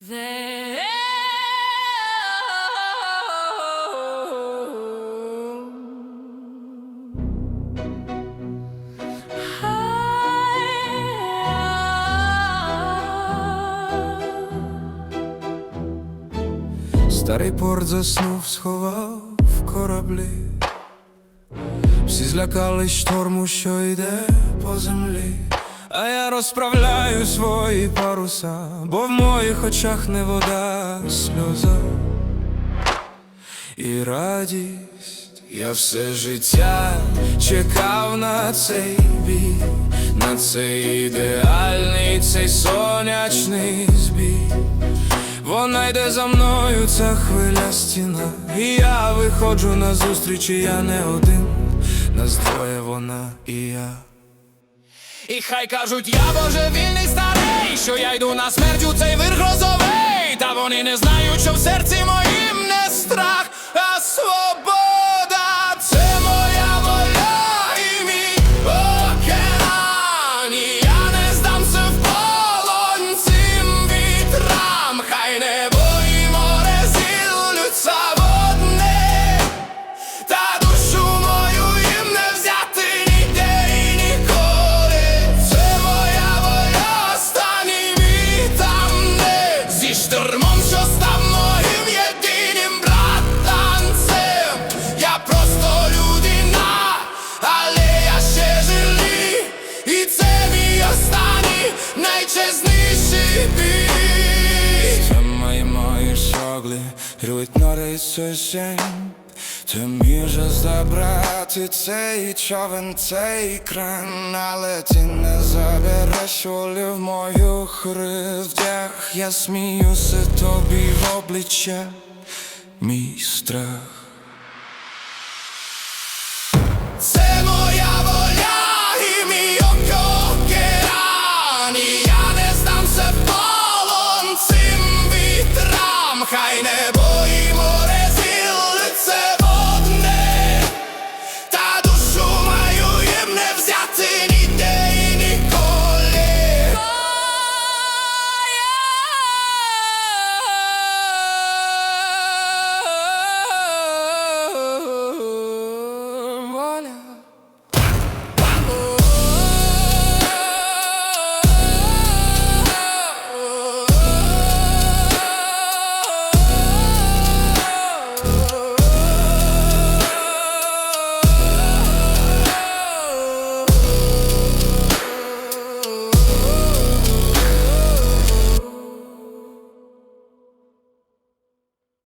There Старий порт заснув, сховав кораблі, всі злякались шторму, що йде по землі, а я розправляю свої паруса, бо в моїх очах не вода, сльоза і радість. Я все життя чекав на цей бій, на цей ідеальний, цей сонячний збій. Вона йде за мною, ця хвиля стіна, і я виходжу на зустріч, і я не один, нас двоє вона і я. І хай кажуть, я божевільний старий, що я йду на смерть у цей вир грозовий, та вони не знають, що в серці моїм не страх, а свобода. Це моя воля і мій океан. Я не здамся в полон вітрам. Хай небо мої шогли, рвуть нори сосень. Ти міже забрати цей човен, цей кран, але ти не забереш волю в мою хривдях. Я сміюся тобі в обличчя, мій страх. ボイも